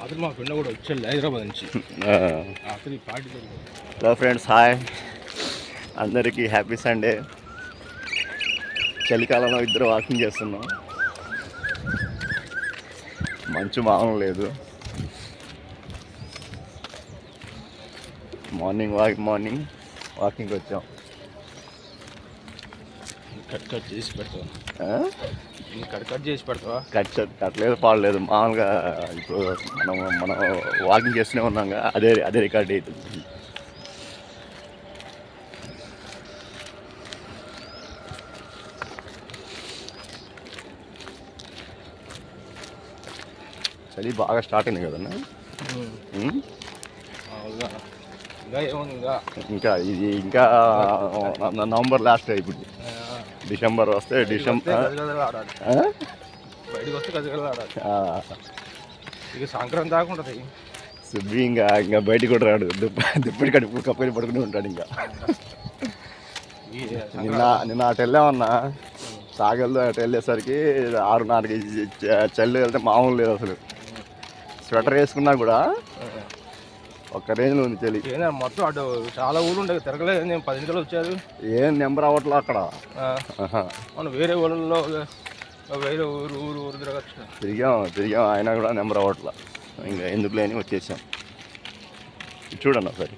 మా ఫ్రెండ్ కూడా వచ్చాడు హైదరాబాద్ నుంచి. Party hello friends hi. అందరికీ హ్యాపీ సండే. చలికాలంలో ఇద్దరు వాకింగ్ చేస్తున్నాం. మంచు మామూలు లేదు. మార్నింగ్ వాక్ మార్నింగ్ వాకింగ్ వచ్చాం. కట్ కట్ చేసి పెడతావా? కట్ కట్ చేసి పెడతావా? కట్ చే- కట్టలేదు పాడలేదు. మామూలుగా ఇప్పుడు మనం మనం వాకింగ్ చేస్తూనే ఉన్నాం కదా, అదే అదే రికార్డ్ అవుతుంది చలి బాగా స్టార్ట్ అయింది కదన్నా ఇంకా ఇది ఇంకా నవంబర్ లాస్ట్ ఇప్పుడు ఆ, డిసెంబర్ వస్తే డిసెంబర్ బయటకు వస్తే ఇక సంక్రాంతి సుబ్బి ఇంకా ఇంకా బయటికి కూడా రాడు. దుప్ప దుప్పటి కడుపు కప్పని పడుకుని ఉంటాడు ఇంకా. నిన్న నిన్న అటు వెళ్ళామన్నా సాగల్లో అటు వెళ్ళేసరికి ఆరున్నరకి చ- చలి వెళ్తే మామూలు లేదు అసలు. స్వెటర్ వేసుకున్నా కూడా ఒక్క రేంజ్లో ఉంది చలి. ఏనా మొత్తం అటు చాలా ఊళ్ళు ఉండే తిరగలేదు. నేను పది నిమిషాలు వచ్చారు. ఏం నెంబర్ అవ్వట్లే అక్కడ. మనం వేరే ఊళ్ళలో వేరే ఊరు ఊరు ఊరు తిరగచ్చు తిరిగాం తిరిగాం. అయినా కూడా నెంబర్ అవ్వట్లే. ఇంకా ఎందుకు లేని వచ్చేసాం. చూడండి ఒకసారి.